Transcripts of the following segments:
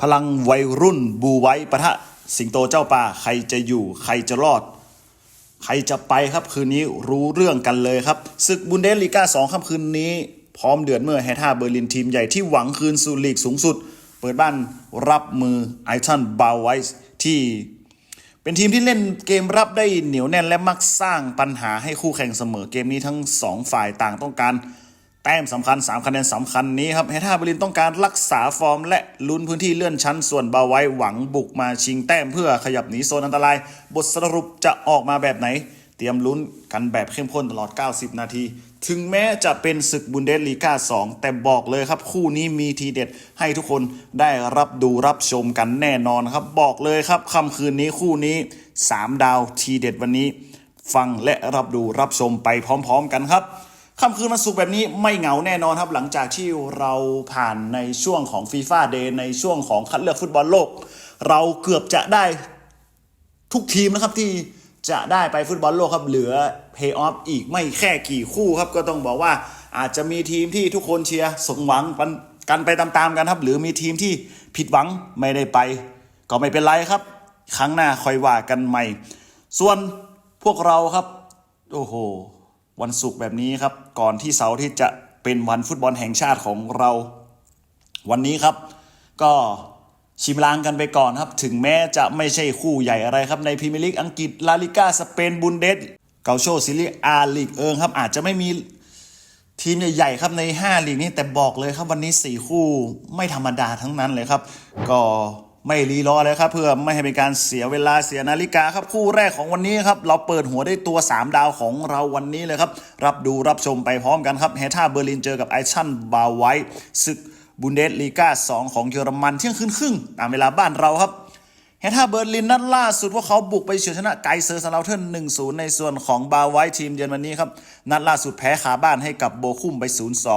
พลังวัยรุ่นบูไว้ปะทะสิงโตเจ้าป่าใครจะอยู่ใครจะรอด ใครจะไปครับคืนนี้รู้เรื่องกันเลยครับศึกบุนเดสลีกา2ค่ำคืนนี้ พร้อมเดือดเมื่อแฮท่าเบอร์ลินทีมใหญ่ที่หวังคืนสู่ลีกสูงสุด เปิดบ้านรับมือไอทันบาวไวส์ที่ เป็นทีมที่เล่นเกมรับได้เหนียวแน่นและมักสร้างปัญหาให้คู่แข่งเสมอเกมนี้ทั้ง 2 ฝ่ายต่างต้องการ แต้มสำคัญ 3 คะแนนสำคัญนี้ครับเฮท่าเบอร์ลินต้องการรักษาฟอร์ม และลุ้นพื้นที่เลื่อนชั้นส่วนบาไว้หวังบุกมาชิงแต้มเพื่อขยับหนีโซนอันตราย บทสรุปจะออกมาแบบไหน เตรียมลุ้นกันแบบเข้มข้นตลอด 90 นาที ถึงแม้จะเป็นศึกบุนเดสลีกา2 แต่บอกเลยครับคู่นี้มีทีเด็ดให้ทุกคนได้รับดูรับชมกันแน่นอนครับบอกเลยครับค่ำคืนนี้คู่นี้ 3 ดาวทีเด็ดวันนี้ ฟังและรับดูรับชมไปพร้อม ๆ กันครับ ค่ำคืนวันศุกร์แบบนี้ไม่เหงาแน่นอนครับ หลังจากที่เราผ่านในช่วงของฟีฟ่าเดย์ในช่วงของคัดเลือกฟุตบอลโลก เราเกือบจะได้ทุกทีมนะครับที่จะได้ไปฟุตบอลโลกครับเหลือเพย์ออฟอีกไม่แค่กี่คู่ครับ ก็ต้องบอกว่าอาจจะมีทีมที่ทุกคนเชียร์สมหวังกันไปตามๆกันครับ หรือมีทีมที่ผิดหวังไม่ได้ไป ก็ไม่เป็นไรครับ ครั้งหน้าคอยว่ากันใหม่ ส่วนพวกเราครับ โอ้โห วันศุกร์แบบนี้ครับ ก่อนที่เสาร์ที่จะเป็นวันฟุตบอลแห่งชาติของเรา วันนี้ครับ ก็ชิมลางกันไปก่อนครับ ถึงแม้จะไม่ใช่คู่ใหญ่อะไรครับ ในพรีเมียร์ลีกอังกฤษลาลิกาสเปนบุนเดสเกาโชซิลีอาลีกเอิงครับ อาจจะไม่มีทีมใหญ่ๆครับใน 5 ลีกนี้แต่บอกเลยครับวันนี้ 4 คู่ไม่ธรรมดาทั้งนั้นเลยครับ ก็ ไม่รีรอเลยครับเพื่อไม่ให้เป็นการเสียเวลาเสียนาฬิกาครับคู่แรกของวันนี้ครับเราเปิดหัวได้ตัว 3 ดาวของเราวันนี้เลยครับ รับดูรับชมไปพร้อมกันครับเฮท่าเบอร์ลินเจอกับไอชั่นบาไวศึกบุนเดสลีกา2ของเยอรมันเที่ยงคืนครึ่งตามเวลาบ้านเราครับเฮท่าเบอร์ลินนัดล่าสุดพวกเขาบุกไปเฉือนชนะไกเซอร์สลาเทิร์น1-0ในส่วนของบาไวทีมเยอรมนีครับนัดล่าสุดแพ้ขาบ้านให้กับโบคุมไป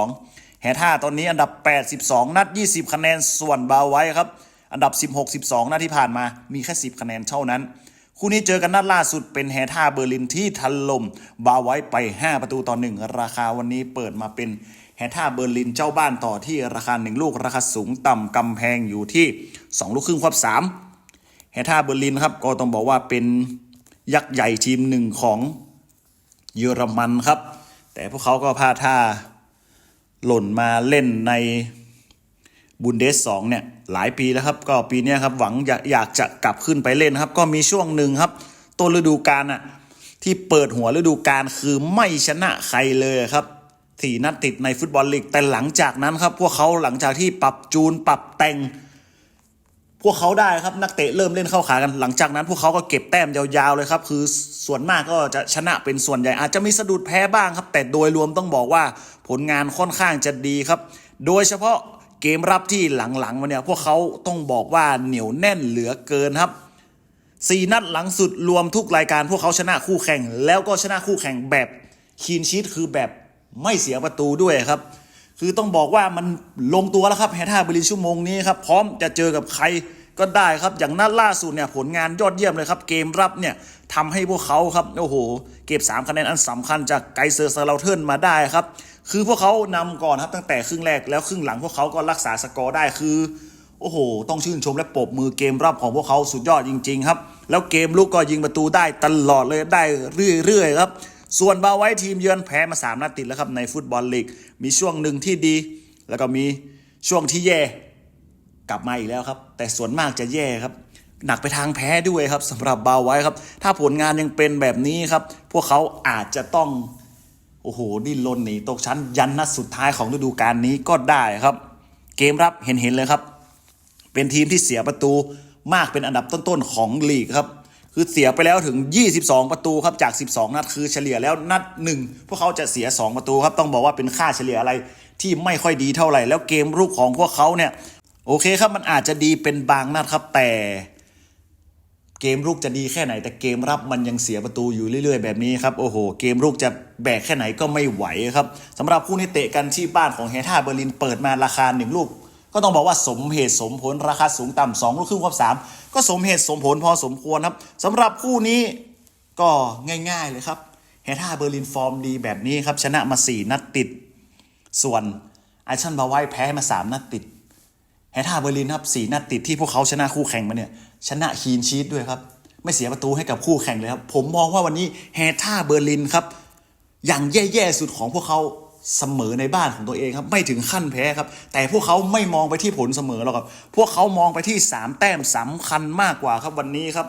0-2เฮท่าตอนนี้อันดับ 82 นัด 20 คะแนนส่วนบาไวครับ อันดับ 16-12นัดที่ผ่านมามีแค่ 10 คะแนนเท่านั้น คู่นี้เจอกันนัดล่าสุดเป็นแฮท่าเบอร์ลินที่ทันลมบาไว้ไป 5 ประตูต่อ 1 ราคาวันนี้เปิดมาเป็นแฮท่าเบอร์ลินเจ้าบ้านต่อที่ราคา 1 ลูกราคาสูงต่ำกำแพงอยู่ที่ 2 ลูกครึ่งควบ3แฮท่าเบอร์ลินครับก็ต้องบอกว่าเป็นยักษ์ใหญ่ทีมหนึ่งของเยอรมันครับ แต่พวกเขาก็พลาดท่าหล่นมาเล่นในบุนเดสสองเนี่ย หลายปีแล้วครับ ก็ปีนี้ครับหวังอยากอยากจะกลับขึ้นไปเล่นครับ ก็มีช่วงหนึ่งครับต้นฤดูกาลอะที่เปิดหัวฤดูกาลคือไม่ชนะใครเลยครับสี่นัดติดในฟุตบอลลีกแต่หลังจากนั้นครับ พวกเขาหลังจากที่ปรับจูนปรับแต่ง พวกเขาได้ครับนักเตะเริ่มเล่นเข้าขากันหลังจากนั้น พวกเขาก็เก็บแต้มยาวๆเลยครับ คือส่วนมากก็จะชนะเป็นส่วนใหญ่ อาจจะมีสะดุดแพ้บ้างครับ แต่โดยรวมต้องบอกว่าผลงานค่อนข้างจะดีครับ โดยเฉพาะ เกมรับที่หลังๆมาเนี่ยพวกเขาต้องบอกว่าเหนียวแน่นเหลือเกินครับสี่นัดหลังสุดรวมทุกรายการพวกเขาชนะคู่แข่ง แล้วก็ชนะคู่แข่งแบบคีนชีตคือแบบไม่เสียประตูด้วยครับ คือต้องบอกว่ามันลงตัวแล้วครับแฮท่าบรินชั่วโมงนี้ครับพร้อมจะเจอกับใครก็ได้ครับอย่างนัดล่าสุดเนี่ยผลงานยอดเยี่ยมเลยครับ เกมรับเนี่ยทำให้พวกเขาครับโอ้โห เก็บ 3 คะแนนอันสำคัญจากไกเซอร์ซาลาเทิร์นมาได้ครับ คือพวกเขานำก่อนครับตั้งแต่ครึ่งแรกแล้วครึ่งหลังพวกเขาก็รักษาสกอร์ได้คือโอ้โห ต้องชื่นชมและปรบมือเกมรับของพวกเขาสุดยอดจริง ๆ ครับ แล้วเกมลุกก็ยิงประตูได้ตลอดเลยได้เรื่อยๆครับ ส่วนบาไว้ทีมเยือนแพ้มา3นัดติดแล้วครับในฟุตบอลลีก มีช่วงหนึ่งที่ดี แล้วก็มีช่วงที่แย่กลับมาอีกแล้วครับ แต่ส่วนมากจะแย่ครับ หนักไปทางแพ้ด้วยครับสำหรับบาไว้ครับ ถ้าผลงานยังเป็นแบบนี้ครับ พวกเขาอาจจะต้อง โอ้โหดิ้นรนหนีตกชั้นยันนัดสุดท้ายของฤดูกาลนี้ก็ได้ครับ เกมรับเห็นๆเลยครับ เป็นทีมที่เสียประตูมากเป็นอันดับต้นๆของลีกครับ คือเสียไปแล้วถึง 22 ประตูครับจาก 12 นัดคือเฉลี่ยแล้วนัดหนึ่งพวกเขาจะเสีย 2 ประตูครับต้องบอกว่าเป็นค่าเฉลี่ยอะไรที่ไม่ค่อยดีเท่าไหร่แล้วเกมรุกของพวกเขาเนี่ยโอเคครับมันอาจจะดีเป็นบางนัดครับแต่ เกมรุกจะดีแค่ไหน แต่เกมรับมันยังเสียประตูอยู่เรื่อย ๆ แบบนี้ครับโอ้โห เกมรุกจะแบกแค่ไหนก็ไม่ไหวครับสำหรับคู่นี้เตะกันที่บ้านของเฮท่าเบอร์ลินเปิดมาราคาหนึ่งลูก ก็ต้องบอกว่าสมเหตุสมผลราคาสูงต่ำสองลูกครึ่งควบสามก็สมเหตุสมผลพอสมควรครับสำหรับคู่นี้ก็ง่าย ๆเลยครับเฮท่าเบอร์ลินฟอร์มดีแบบนี้ครับชนะมา 4 นัดติด ส่วนไอชันบาไว้แพ้มา 3 นัดติด แฮท่าเบอร์ลินครับสี่นัดติดที่พวกเขาชนะคู่แข่งมาเนี่ย ชนะคีนชีตด้วยครับ ไม่เสียประตูให้กับคู่แข่งเลยครับ ผมมองว่าวันนี้แฮท่าเบอร์ลินครับ อย่างแย่ๆสุดของพวกเขาเสมอในบ้านของตัวเองครับ ไม่ถึงขั้นแพ้ครับ แต่พวกเขาไม่มองไปที่ผลเสมอหรอกครับ พวกเขามองไปที่ 3 แต้มสำคัญมากกว่าครับวันนี้ครับ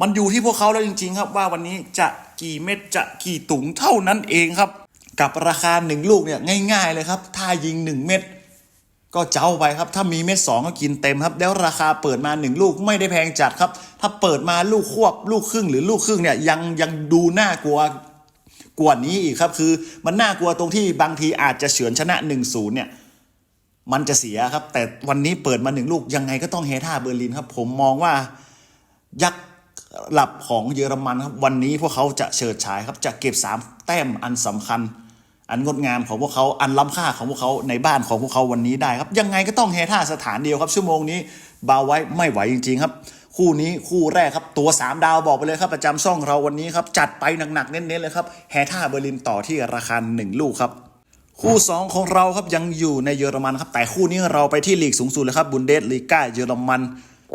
มันอยู่ที่พวกเขาแล้วจริง ๆ ครับ ว่าวันนี้จะกี่เม็ดจะกี่ถุงเท่านั้นเองครับ กับราคาหนึ่งลูกเนี่ยง่าย ๆเลยครับ ถ้ายิง 1 เม็ด ก็เจ้าไปครับ ถ้ามีเม็ดสองก็กินเต็มครับ แล้วราคาเปิดมาหนึ่งลูกไม่ได้แพงจัดครับ ถ้าเปิดมาลูกควบลูกครึ่งหรือลูกครึ่งเนี่ยยังยังดูน่ากลัวกว่านี้อีกครับคือมันน่ากลัวตรงที่บางทีอาจจะเฉือนชนะ1นศูนย์เนี่ยมันจะเสียครับ แต่วันนี้เปิดมาหนึ่งลูกยังไงก็ต้องเฮท่าเบอร์ลินครับ ผมมองว่ายักษ์หลับของเยอรมันครับ วันนี้พวกเขาจะเฉิดฉายครับ จะเก็บ 3 แต้มอันสำคัญ อันงดงามของพวกเขาอันล้ำค่าของพวกเขาในบ้านของพวกเขาวันนี้ได้ครับ ยังไงก็ต้องเฮท่าสถานเดียวครับ ชั่วโมงนี้เบาไว้ไม่ไหวจริง ๆ ครับ คู่นี้คู่แรกครับตัว 3 ดาวบอกไปเลยครับประจำช่องเราวันนี้ครับจัดไปหนักๆเน้นๆเลยครับแฮท่าเบอร์ลินต่อที่ราคา1ลูกครับคู่ 2 ของเราครับยังอยู่ในเยอรมันครับแต่คู่นี้เราไปที่ลีกสูงสุดเลยครับบุนเดสลีกาเยอรมัน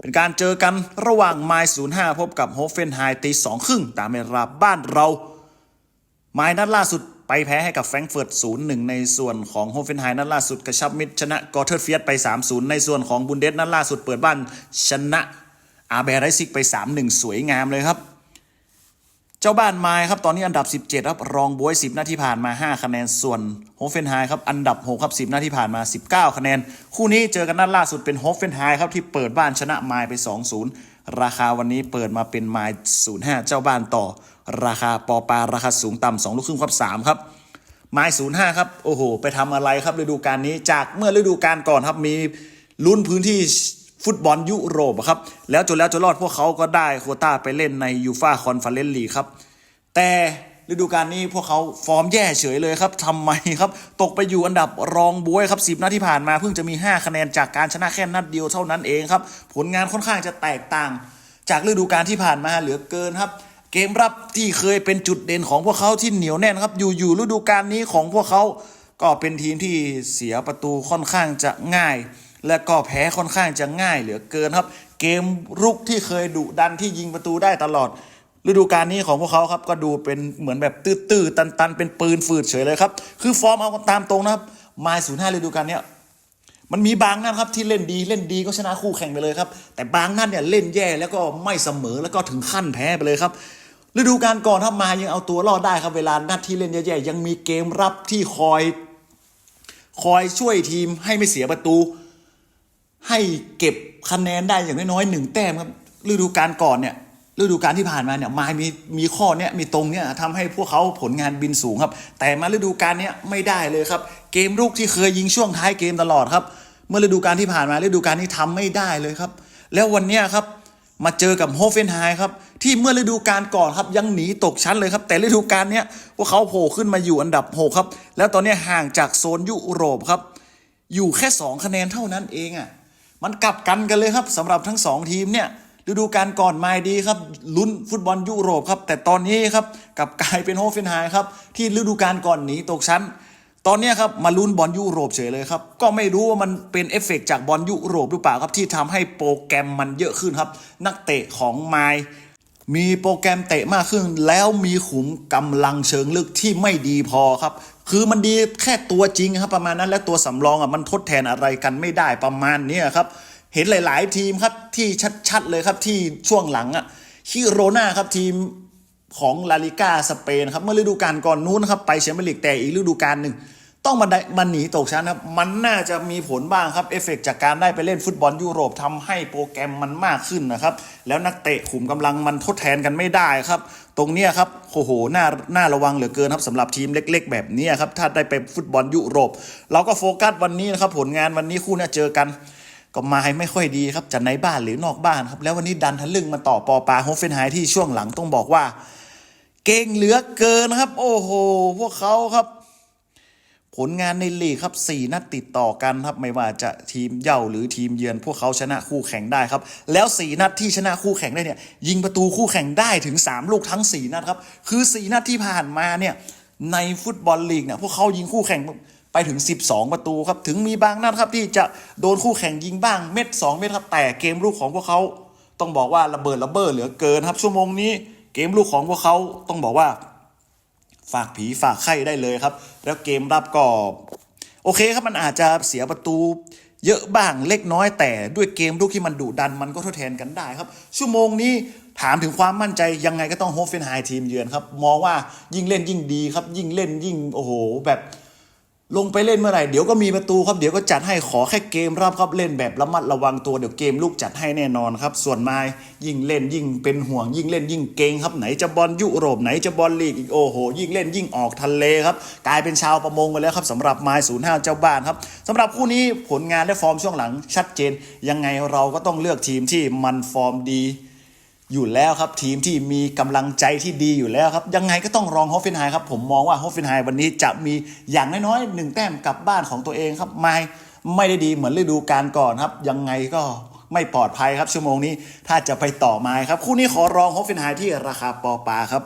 เป็นการเจอกันระหว่างไมล์05 พบกับโฮเฟนไฮตีสองครึ่งตามเวลาบ้านเรา ไมล์นัดล่าสุด ไปแพ้ให้กับแฟรงก์เฟิร์ต 0-1 ในส่วนของโฮเฟนไฮนัดล่าสุดกระชับมิตรชนะกอเทอร์เฟียสไป 3-0 ในส่วนของบุนเดสนัดล่าสุดเปิดบ้านชนะอาเบร์ไรซิกไป 3-1 สวยงามเลยครับ เจ้าบ้านไม้ครับตอนนี้อันดับ 17 ครับ รองบวย 10 นาทีผ่านมา 5 คะแนนส่วนโฮเฟนไฮครับอันดับ 6 ครับ 10 นาทีผ่านมา 19 คะแนน คู่นี้เจอกันนัดล่าสุดเป็นโฮเฟนไฮครับที่เปิดบ้านชนะไม้ไป 2-0 ราคาวันนี้เปิดมาเป็นไม้05 เจ้าบ้านต่อ ราคาปอปลาราคาสูงต่ำ2ลูกครึ่งครับ3ครับไม้05 ครับ โอ้โห ไปทำอะไรครับฤดูกาลนี้จากเมื่อฤดูกาลก่อนครับมีลุ้นพื้นที่ฟุตบอลยุโรปครับ แล้วจนแล้วจนรอดพวกเขาก็ได้โคต้าไปเล่นในยูฟาคอนเฟอเรนซ์ลีกครับ แต่ ฤดูกาลนี้พวกเขาฟอร์มแย่เฉยเลยครับทำไมครับ ตกไปอยู่อันดับรองบวยครับ10นัดที่ผ่านมาเพิ่งจะมี 5 คะแนนจากการชนะแค่นัดเดียวเท่านั้นเองครับ ผลงานค่อนข้างจะแตกต่าง จากฤดูกาลที่ผ่านมาเหลือเกินครับ เกมรับที่เคยเป็นจุดเด่นของพวกเขาที่เหนียวแน่นครับ อยู่ๆฤดูกาลนี้ของพวกเขาก็เป็นทีมที่เสียประตูค่อนข้างจะง่าย และก็แพ้ค่อนข้างจะง่ายเหลือเกินครับ เกมรุกที่เคยดุดันที่ยิงประตูได้ตลอด ฤดูกาลนี้ของพวกเขาครับก็ดูเป็นเหมือนแบบตื้อๆตันๆเป็นปืนฝืดเฉยเลยครับ คือฟอร์มเอาตามตรงนะครับมาศูนย์ห้าฤดูกาลเนี้ยมันมีบางนัดครับที่เล่นดีเล่นดีก็ชนะคู่แข่งไปเลยครับ แต่บางนัดเนี่ยเล่นแย่แล้วก็ไม่เสมอแล้วก็ถึงขั้นแพ้ไปเลยครับฤดูกาลก่อนถ้ามายังเอาตัวรอดได้ครับเวลานัดที่เล่นแย่ๆยังมีเกมรับที่คอย คอยช่วยทีมให้ไม่เสียประตู ให้เก็บคะแนนได้อย่างน้อยๆหนึ่งแต้มครับฤดูกาลก่อนเนี่ย ฤดูกาลที่ผ่านมาเนี่ยมามีมีข้อเนี้ยมีตรงเนี้ยทำให้พวกเขาผลงานบินสูงครับ แต่มาฤดูกาลเนี้ยไม่ได้เลยครับ เกมรุกที่เคยยิงช่วงท้ายเกมตลอดครับ เมื่อฤดูกาลที่ผ่านมาฤดูกาลนี้ทำไม่ได้เลยครับ แล้ววันเนี้ยครับมาเจอกับโฮเฟนไฮครับที่เมื่อฤดูกาลก่อนครับยังหนีตกชั้นเลยครับ แต่ฤดูกาลเนี้ยพวกเขาโผล่ขึ้นมาอยู่อันดับ6ครับ แล้วตอนนี้ห่างจากโซนยุโรปครับ อยู่แค่ 2 คะแนนเท่านั้นเองอะ่ะมันกลับกันกันเลยครับสำหรับทั้ง 2 ทีมเนี่ย ฤดูกาลก่อนมาดีครับลุ้นฟุตบอลยุโรปครับ แต่ตอนนี้ครับกับกลายเป็นโฮเฟนไฮครับที่ฤดูกาลก่อนหนีตกชั้น ตอนนี้ครับมาลุ้นบอลยุโรปเฉยเลยครับ ก็ไม่รู้ว่ามันเป็นเอฟเฟกต์จากบอลยุโรปหรือเปล่าครับที่ทำให้โปรแกรมมันเยอะขึ้นครับ นักเตะของไมล์มีโปรแกรมเตะมากขึ้น แล้วมีขุมกำลังเชิงลึกที่ไม่ดีพอครับ คือมันดีแค่ตัวจริงครับประมาณนั้นและตัวสำรองอะมันทดแทนอะไรกันไม่ได้ประมาณนี้ครับ เห็นหลาย ๆ ทีมครับที่ชัด ๆ เลยครับที่ช่วงหลังอะคิโรนาครับทีมของลาลิก้าสเปนครับเมื่อฤดูกาลก่อนนู้นครับไปแชมเปี้ยนลีกแต่อีกฤดูกาลหนึ่งต้องมาได้มันหนีตกชั้นครับ มันน่าจะมีผลบ้างครับ เอฟเฟกต์จากการได้ไปเล่นฟุตบอลยุโรปทำให้โปรแกรมมันมากขึ้นนะครับ แล้วนักเตะขุมกำลังมันทดแทนกันไม่ได้ครับ ตรงเนี้ครับโอ้โหน่าน่าระวังเหลือเกินครับสำหรับทีมเล็ก ๆ แบบนี้ครับถ้าได้ไปฟุตบอลยุโรป เราก็โฟกัสวันนี้นะครับผลงานวันนี้คู่นี้เจอกัน ก็มาให้ไม่ค่อยดีครับจะในบ้านหรือนอกบ้านครับ แล้ววันนี้ดันทะลึ่งมาต่อปอปาโฮเฟนไฮที่ช่วงหลังต้องบอกว่า เก่งเหลือเกินนะครับ โอ้โห พวกเขาครับ ผลงานในลีกครับ 4 นัดติดต่อกันครับไม่ว่าจะทีมเย่าหรือทีมเยือน พวกเขาชนะคู่แข่งได้ครับ แล้ว 4 นัดที่ชนะคู่แข่งได้เนี่ย ยิงประตูคู่แข่งได้ถึง 3 ลูกทั้ง 4 นัดครับ คือ 4 นัดที่ผ่านมาเนี่ยในฟุตบอลลีกเนี่ยพวกเขายิงคู่แข่ง ไปถึง 12 ประตูครับ ถึงมีบางนัดครับที่จะโดนคู่แข่งยิงบ้างเม็ด 2 เม็ดครับแต่เกมลูกของพวกเขา ต้องบอกว่าระเบิดระเบ้อเหลือเกินครับชั่วโมงนี้ เกมลูกของพวกเขาต้องบอกว่า ฝากผีฝากไข้ได้เลยครับ แล้วเกมรับก็โอเคครับมันอาจจะเสียประตูเยอะบ้างเล็กน้อยแต่ด้วยเกมลูกที่มันดุดันมันก็ทดแทนกันได้ครับ ชั่วโมงนี้ถามถึงความมั่นใจยังไงก็ต้องโฮฟเฟนไฮทีมเยือนครับ มองว่ายิ่งเล่นยิ่งดีครับ ยิ่งเล่นยิ่งโอ้โห แบบ ลงไปเล่นเมื่อไหร่เดี๋ยวก็มีประตูครับเดี๋ยวก็จัดให้ขอแค่เกมรับครับเล่นแบบระมัดระวังตัวเดี๋ยวเกมลูกจัดให้แน่นอนครับ ส่วนไม้ยิ่งเล่นยิ่งเป็นห่วงยิ่งเล่นยิ่งเก่งครับไหนจะบอลยุโรปไหนจะบอลลีกอีกโอ้โห ยิ่งเล่นยิ่งออกทะเลครับกลายเป็นชาวประมงไปแล้วครับสำหรับไม้ศูนย์ห้าเจ้าบ้านครับสำหรับคู่นี้ผลงานและฟอร์มช่วงหลังชัดเจน ยังไงเราก็ต้องเลือกทีมที่มันฟอร์มดี อยู่แล้วครับทีมที่มีกำลังใจที่ดีอยู่แล้วครับ ยังไงก็ต้องรองฮอฟเฟนไฮครับ ผมมองว่าฮอฟเฟนไฮวันนี้จะมีอย่างน้อยๆหนึ่งแต้มกลับบ้านของตัวเองครับไม่ไม่ได้ดีเหมือนฤดูกาลก่อนครับ ยังไงก็ไม่ปลอดภัยครับชั่วโมงนี้ ถ้าจะไปต่อไม้ครับ คู่นี้ขอรองฮอฟเฟนไฮที่ราคาปอปาครับ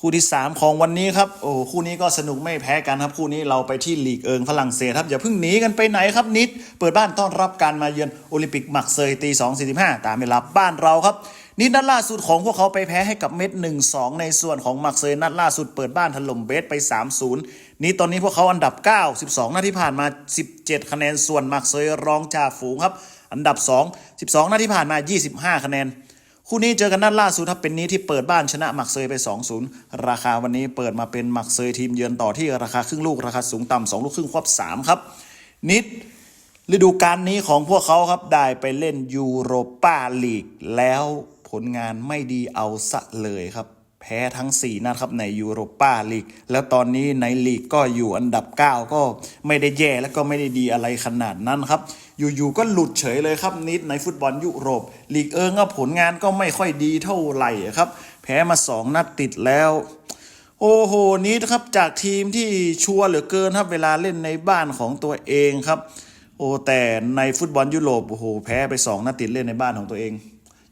คู่ที่ 3 ของวันนี้ครับโอ้คู่นี้ก็สนุกไม่แพ้กันครับ คู่นี้เราไปที่ลีกเอิงฝรั่งเศสครับอย่าเพิ่งหนีกันไปไหนครับนิด เปิดบ้านต้อนรับการมาเยือนโอลิมปิกมักเซยตี2 45ตามเวลาบ้านเราครับ นี่นัดล่าสุดของพวกเขาไปแพ้ให้กับเม็ด 1 2 ในส่วนของมักเซยนัดล่าสุดเปิดบ้านถล่มเบสไป 3-0 นี่ตอนนี้พวกเขาอันดับ 9 12นัดที่ผ่านมา 17 คะแนนส่วนมักเซยรองจ่าฝูงครับ อันดับ 2 12นัดที่ผ่านมา 25 คะแนน คู่นี้เจอกันนัดล่าสุดครับเป็นนี้ที่เปิดบ้านชนะมักเซยไป 2-0 ราคาวันนี้เปิดมาเป็นมักเซยทีมเยือนต่อที่ราคาครึ่งลูกราคาสูงต่ำ2ลูกครึ่งควบ3ครับนิดฤดูกาลนี้ของพวกเขาครับได้ไปเล่นยูโรปาลีกแล้ว ผลงานไม่ดีเอาซะเลยครับ แพ้ทั้ง 4 นัดครับในยูโรปาลีก แล้วตอนนี้ในลีกก็อยู่อันดับ 9 ก็ไม่ได้แย่และก็ไม่ได้ดีอะไรขนาดนั้นครับ อยู่ๆก็หลุดเฉยเลยครับนิดในฟุตบอลยุโรป ลีกเอิงก็ผลงานก็ไม่ค่อยดีเท่าไหร่ครับ แพ้มา 2 นัดติดแล้วโอ้โหนี้ครับจากทีมที่ชัวร์เหลือเกินครับเวลาเล่นในบ้านของตัวเองครับ โอ้แต่ในฟุตบอลยุโรปโอ้โหแพ้ไป2นัดติดเล่นในบ้านของตัวเอง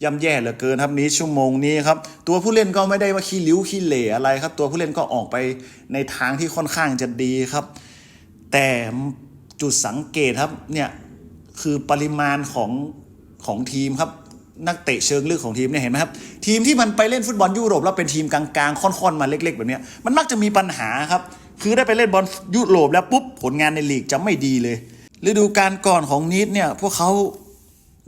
ย่ำแย่เหลือเกินครับนี้ชั่วโมงนี้ครับตัวผู้เล่นก็ไม่ได้ว่าขี้ริ้วขี้เหร่อะไรครับ ตัวผู้เล่นก็ออกไปในทางที่ค่อนข้างจะดีครับ แต่จุดสังเกตครับเนี่ยคือปริมาณของของทีมครับนักเตะเชิงลึกของทีมเนี่ยเห็นไหมครับ ทีมที่มันไปเล่นฟุตบอลยุโรปแล้วเป็นทีมกลางๆ ค่อนๆมาเล็ก ๆ แบบนี้มันมักจะมีปัญหาครับ คือได้ไปเล่นบอลยุโรปแล้วปุ๊บผลงานในลีกจะไม่ดีเลยฤดูกาลก่อนของนิดเนี่ยพวกเขา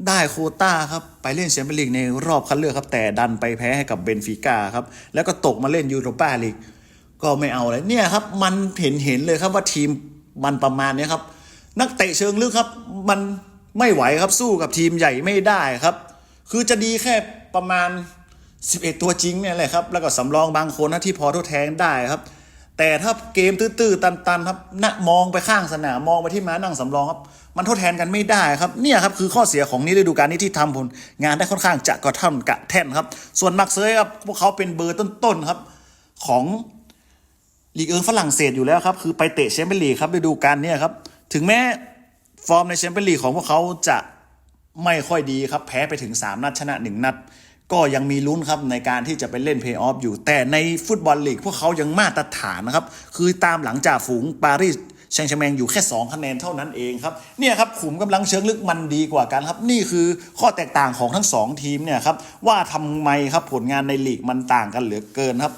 ได้โคต้าครับ ไปเล่นแชมเปี้ยนลีกในรอบคัดเลือกครับ แต่ดันไปแพ้ให้กับเบนฟิก้าครับ แล้วก็ตกมาเล่นยูโรปาลีกก็ไม่เอาเลยเนี่ยครับ มันเห็นเห็นเลยครับว่าทีมมันประมาณนี้ครับ นักเตะเชิงลึกครับ มันไม่ไหวครับสู้กับทีมใหญ่ไม่ได้ครับ คือจะดีแค่ประมาณ 11 ตัวจริงเนี่ยแหละครับ แล้วก็สำรองบางคนนะที่พอทดแทนได้ครับ แต่ถ้าเกมตื้อๆตันๆครับนะมองไปข้างสนามมองไปที่ม้านั่งสำรองครับ มันทดแทนกันไม่ได้ครับเนี่ยครับคือข้อเสียของนี้ฤดูกาลนี้ที่ทำผลงานได้ค่อนข้างจะกระท่ำกระแท่นครับ ส่วนมักเซยครับพวกเขาเป็นเบอร์ต้นๆครับ ของลีกเอิงฝรั่งเศสอยู่แล้วครับ คือไปเตะแชมเปี้ยนลีกครับฤดูกาลนี้ครับ ถึงแม้ฟอร์มในแชมเปี้ยนลีกของพวกเขาจะไม่ค่อยดีครับ แพ้ไปถึง 3 นัดชนะ 1 นัด ก็ยังมีลุ้นครับในการที่จะไปเล่นเพย์ออฟอยู่ แต่ในฟุตบอลลีกพวกเขายังมาตรฐานนะครับ คือตามหลังจากฝูงปารีสแชงแชแมงอยู่แค่ 2 คะแนนเท่านั้นเองครับเนี่ยครับขุมกำลังเชิงลึกมันดีกว่ากันครับ นี่คือข้อแตกต่างของทั้ง 2 ทีมเนี่ยครับว่าทำไมครับผลงานในลีกมันต่างกันเหลือเกินครับ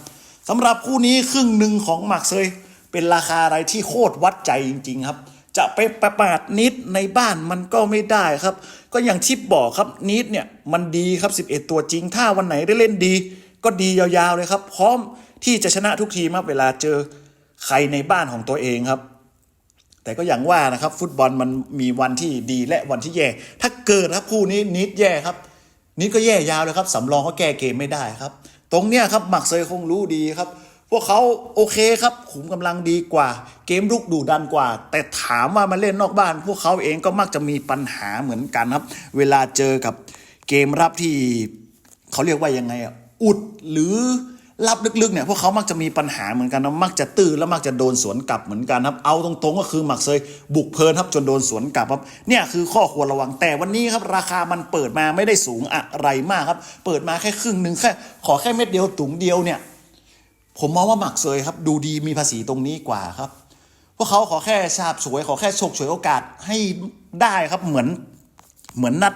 สำหรับคู่นี้ครึ่งหนึ่งของหมักเซยเป็นราคาอะไรที่โคตรวัดใจจริง ๆ ครับ จะไปประมาทนิดในบ้านมันก็ไม่ได้ครับ ก็อย่างที่บอกครับนิดเนี่ยมันดีครับ 11 ตัวจริง ถ้าวันไหนได้เล่นดี ก็ดียาวๆเลยครับ พร้อมที่จะชนะทุกทีมครับเวลาเจอใครในบ้านของตัวเองครับ แต่ก็อย่างว่านะครับ ฟุตบอลมันมีวันที่ดีและวันที่แย่ ถ้าเกิดครับคู่นี้นิดแย่ครับ นิดก็แย่ยาวเลยครับสำรองก็แก้เกมไม่ได้ครับ ตรงเนี้ยครับหมักเซยคงรู้ดีครับ พวกเขาโอเคครับขุมกำลังดีกว่า เกมลุกดุดันกว่า แต่ถามว่ามาเล่นนอกบ้าน พวกเขาเองก็มักจะมีปัญหาเหมือนกันครับ เวลาเจอกับเกมรับที่เขาเรียกว่ายังไงอะอุดหรือรับลึกๆเนี่ยพวกเขามักจะมีปัญหาเหมือนกันนะมักจะตื้อแล้วมักจะโดนสวนกลับเหมือนกันครับ เอาตรงๆก็คือหมักเซยบุกเพลินครับจนโดนสวนกลับครับเนี่ยคือข้อควรระวังแต่วันนี้ครับราคามันเปิดมาไม่ได้สูงอะไรมากครับ เปิดมาแค่ครึ่งหนึ่งแค่ขอแค่เม็ดเดียวตุงเดียวเนี่ย ผมมองว่าหมักเซยครับ ดูดีมีภาษีตรงนี้กว่าครับ พวกเขาขอแค่ฉาบฉวย ขอแค่ฉกฉวยโอกาสให้ได้ครับเหมือนเหมือนนัด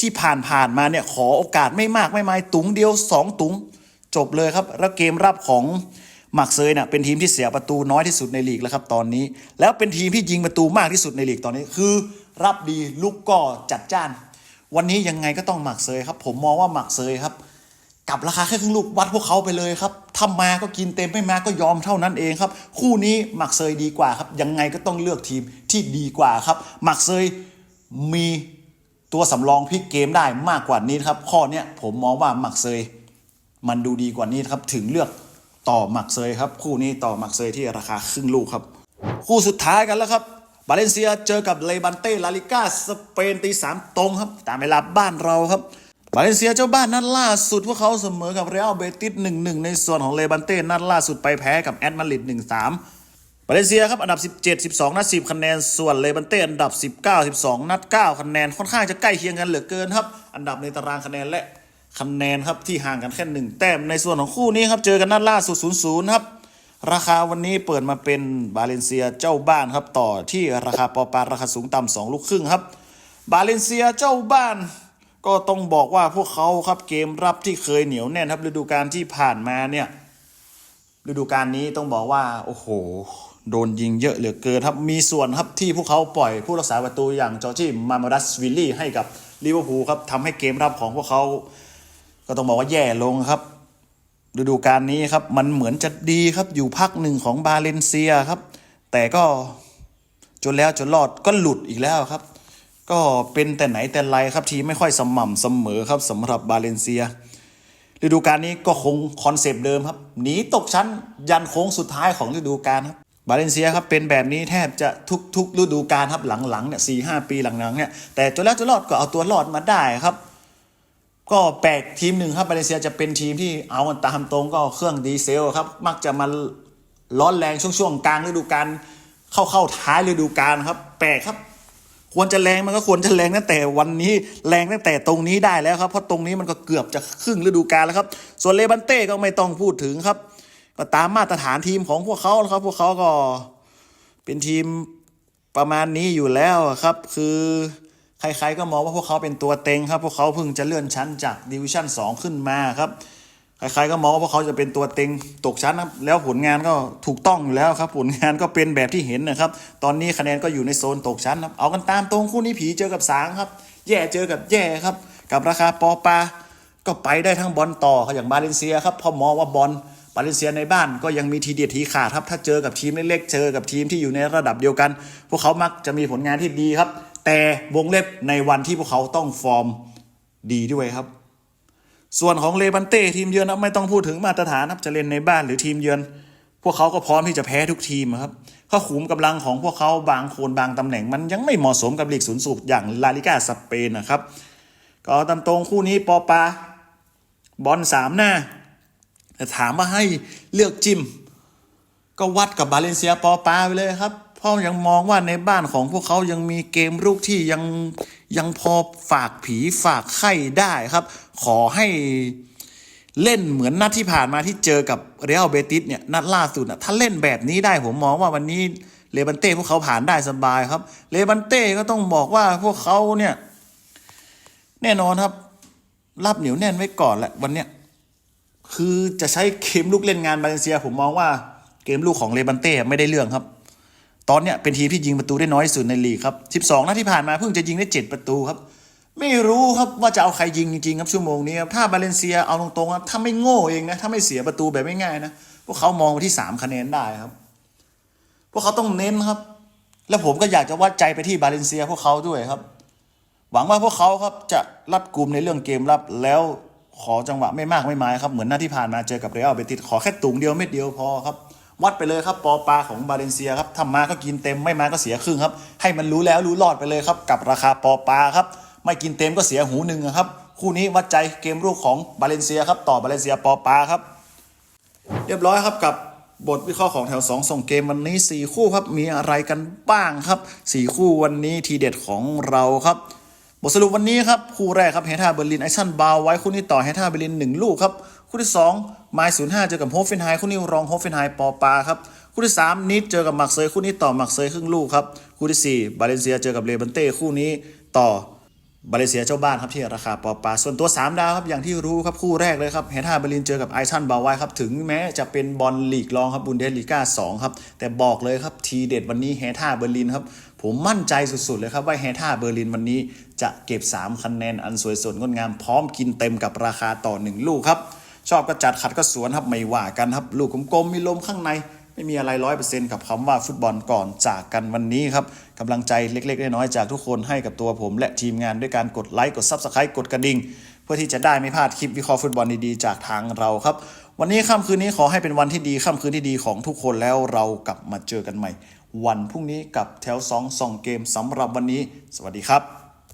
ที่ผ่านผ่านมาเนี่ยขอโอกาสไม่มากไม่ไมายตุงเดียวสองตุงจบเลยครับ แล้วเกมรับของหมักเซยเนี่ยเป็นทีมที่เสียประตูน้อยที่สุดในลีกแล้วครับตอนนี้ แล้วเป็นทีมที่ยิงประตูมากที่สุดในลีกตอนนี้คือ รับดีลูกก็จัดจ้าน วันนี้ยังไงก็ต้องหมักเซยครับ ผมมองว่าหมักเซยครับ กับราคาแค่ครึ่งลูกวัดพวกเขาไปเลยครับถ้ามาก็กินเต็มไม่มาก็ยอมเท่านั้นเองครับ คู่นี้หมักเซยดีกว่าครับ ยังไงก็ต้องเลือกทีมที่ดีกว่าครับหมักเซยมีตัวสำรองพลิกเกมได้มากกว่านี้ครับ ข้อเนี้ยผมมองว่าหมักเซยมันดูดีกว่านี้ครับถึงเลือกต่อหมักเซยครับ คู่นี้ต่อหมักเซยที่ราคาครึ่งลูกครับ คู่สุดท้ายกันแล้วครับบาเลนเซียเจอกับเลบันเต้ลาลิก้าสเปนตีสามตรงครับตามเวลาบ้านเราครับ บาเลเซียเจ้าบ้านนัดล่าสุดพวกเขาเสมอกับเรอัลเบติสหนึ่งหนึ่งในส่วนของเลบันเต้นัดล่าสุดไปแพ้กับแอตมาดริดหนึ่งสามบาเลเซียครับอันดับ 17 12 นัด 10 คะแนน ส่วนเลบันเต้อันดับ 19 12 นัด 9 คะแนน ค่อนข้างจะใกล้เคียงกันเหลือเกินครับ อันดับในตารางคะแนนและคะแนนครับที่ห่างกันแค่หนึ่งแต้ม ในส่วนของคู่นี้ครับเจอกันนัดล่าสุด 0-0 ครับ ราคาวันนี้เปิดมาเป็นบาเลนเซียเจ้าบ้านครับต่อที่ราคาปอปาราคาสูงต่ำสองลูกครึ่งครับ บาเลนเซียเจ้าบ้าน ก็ต้องบอกว่าพวกเขาครับเกมรับที่เคยเหนียวแน่นครับฤดูกาลที่ผ่านมาเนี่ยฤดูกาลนี้ต้องบอกว่าโอ้โห โดนยิงเยอะเหลือเกินครับมีส่วนครับที่พวกเขาปล่อยผู้รักษาประตูอย่างจอร์จี้มามาดัสวิลลี่ให้กับลิเวอร์พูลครับทำให้เกมรับของพวกเขา ก็ต้องบอกว่าแย่ลงครับฤดูกาลนี้ครับมันเหมือนจะดีครับอยู่พักหนึ่งของบาเลนเซียครับ แต่ก็จนแล้วจนรอดก็หลุดอีกแล้วครับ ก็เป็นแต่ไหนแต่ไรครับทีไม่ค่อยสม่ำเสมอครับสำหรับบาเลนเซียฤดูกาลนี้ก็คงคอนเซปต์เดิมครับหนีตกชั้นยันโค้งสุดท้ายของฤดูกาลครับบาเลนเซียครับเป็นแบบนี้แทบจะทุกทุกฤดูกาลครับหลังๆเนี่ยสี่ห้าปีหลังๆเนี่ยแต่จนแล้วจนรอดก็เอาตัวรอดมาได้ครับ ก็แปลกทีมหนึ่งครับมาเลเซียจะเป็นทีมที่เอากันตามตรงก็เครื่องดีเซลครับมักจะมาร้อนแรงช่วงๆกลางฤดูกาลเข้าเข้าท้ายฤดูกาลครับแปลกครับ ควรจะแรงมันก็ควรจะแรงตั้งแต่วันนี้แรงตั้งแต่ตรงนี้ได้แล้วครับ เพราะตรงนี้มันก็เกือบจะครึ่งฤดูกาลแล้วครับ ส่วนเลบันเต้ก็ไม่ต้องพูดถึงครับ ก็ตามมาตรฐานทีมของพวกเขาครับ พวกเขาก็เป็นทีมประมาณนี้อยู่แล้วครับ คือใครๆก็มองว่าพวกเขาเป็นตัวเต็งครับ พวกเขาเพิ่งจะเลื่อนชั้นจากดิวิชั่น2ขึ้นมาครับ ใครๆก็มองว่าเขาจะเป็นตัวเต็งตกชั้นแล้วผลงานก็ถูกต้องอยู่แล้วครับ ผลงานก็เป็นแบบที่เห็นนะครับ ตอนนี้คะแนนก็อยู่ในโซนตกชั้นครับเอากันตามตรงคู่นี้ผีเจอกับสางครับ แย่เจอกับแย่ครับ กับราคาปอปาก็ไปได้ทั้งบอลต่อครับอย่างบาเลนเซียครับพอมองว่าบอลบาเลนเซียในบ้านก็ยังมีทีเด็ดทีขาดครับถ้าเจอกับทีมเล็กๆเจอกับทีมที่อยู่ในระดับเดียวกัน พวกเขามักจะมีผลงานที่ดีครับ แต่วงเล็บในวันที่พวกเขาต้องฟอร์มดีด้วยครับ ส่วนของเลบันเต้ทีมเยือนนะไม่ต้องพูดถึงมาตรฐานครับจะเล่นในบ้านหรือทีมเยือน พวกเขาก็พร้อมที่จะแพ้ทุกทีมครับข้าขุมกำลังของพวกเขาบางโคนบางตำแหน่ง มันยังไม่เหมาะสมกับลีกสูนย์สูบอย่างลาลิกาสเปนนะครับ ก็ตามตรงคู่นี้ปอปาบอลสามหน้าแต่ถามว่าให้เลือกจิม ก็วัดกับบาเลนเซียปอปาไปเลยครับ พราะยังมองว่าในบ้านของพวกเขายังมีเกมรุกที่ยังยังพอฝากผีฝากไข้ได้ครับ ขอให้เล่นเหมือนนัดที่ผ่านมาที่เจอกับเรอัลเบติสเนี่ยนัดล่าสุดนะถ้าเล่นแบบนี้ได้ผมมองว่าวันนี้เลบันเต้พวกเขาผ่านได้สบายครับ เลบันเต้ก็ต้องบอกว่าพวกเขาเนี่ย แน่นอนครับ รับเหนียวแน่นไว้ก่อนแหละวันเนี้ยคือจะใช้เกมลูกเล่นงานบาเลนเซีย ผมมองว่าเกมลูกของเลบันเต้ไม่ได้เรื่องครับ ตอนเนี้ยเป็นทีมที่ยิงประตูได้น้อยสุดในลีกครับ 12 นัดที่ผ่านมาเพิ่งจะยิงได้ 7 ประตูครับ ไม่รู้ครับว่าจะเอาใครยิงจริงๆครับชั่วโมงนี้ครับถ้าบาเลนเซียเอาตรงๆครับถ้าไม่โง่เองนะถ้าไม่เสียประตูแบบไม่ง่ายนะพวกเขามองไปที่ 3 คะแนนได้ครับ พวกเขาต้องเน้นครับ แล้วผมก็อยากจะวัดใจไปที่บาเลนเซียพวกเขาด้วยครับ หวังว่าพวกเขาครับจะรัดกลุ่มในเรื่องเกมรับแล้วขอจังหวะไม่มากไม่ไม้ครับเหมือนหน้าที่ผ่านมาเจอกับเรอัลเบติสขอแค่ตุงเดียวเม็ดเดียวพอครับ วัดไปเลยครับปอปลาของบาเลนเซียครับทำมาก็กินเต็มไม่มาก็เสียครึ่งครับให้มันรู้แล้วรู้รอดไปเลยครับกับราคาปอปลาครับไม่กินเต็มก็เสียหูหนึ่งอะครับคู่นี้วัดใจเกมลูกของบาเลนเซียครับต่อบาเลนเซียปอปลาครับ เรียบร้อยครับกับบทวิเคราะห์ของแถว 2 ส่งเกมวันนี้ 4 คู่ครับมีอะไรกันบ้างครับ 4 คู่วันนี้ทีเด็ดของเราครับบทสรุปวันนี้ครับคู่แรกครับเฮท่าเบอร์ลินไอชันบาวไว้คู่นี้ต่อเฮท่าเบอร์ลิน1 ลูกครับ คู่ที่ 2 ไมล์ศูนย์ห้าเจอกับโฮฟเฟนไฮคู่นี้รองโฮฟเฟนไฮปอปาครับคู่ที่3นิดเจอกับมักเซยคู่นี้ต่อมักเซยครึ่งลูกครับคู่ที่4บาเลนเซียเจอกับเลบันเต้คู่นี้ต่อบาเลนเซียเจ้าบ้านครับที่ราคาปอปา ส่วนตัว 3 ดาวครับอย่างที่รู้ครับคู่แรกเลยครับเฮท่าเบอร์ลินเจอกับไอชันบาวไวครับถึงแม้จะเป็นบอลลีกรองครับบุนเดสลีกา2ครับแต่บอกเลยครับทีเด็ดวันนี้เฮท่าเบอร์ลินครับผมมั่นใจสุดๆเลยครับว่าเฮท่าเบอร์ลินวันนี้จะเก็บ 3 คะแนนอันสวยสดงดงามพร้อมกินเต็มกับราคาต่อ 1 ลูกครับ ชอบก็จัดขัดก็สวนครับไม่ว่ากันครับลูกกลมๆมีลมข้างในไม่มีอะไรร้อยเปอร์เซ็นต์กับคำว่าฟุตบอลก่อนจากกันวันนี้ครับกำลังใจเล็กๆน้อยๆจากทุกคนให้กับตัวผม และทีมงานด้วยการกดไลค์กดซับสไครต์กดกระดิ่ง เพื่อที่จะได้ไม่พลาดคลิปวิเคราะห์ฟุตบอลดีๆจากทางเราครับ วันนี้ค่ำคืนนี้ขอให้เป็นวันที่ดีค่ำคืนที่ดีของทุกคนแล้วเรากลับมาเจอกันใหม่ วันพรุ่งนี้กับแถว2 2เกมสำหรับวันนี้ สวัสดีครับ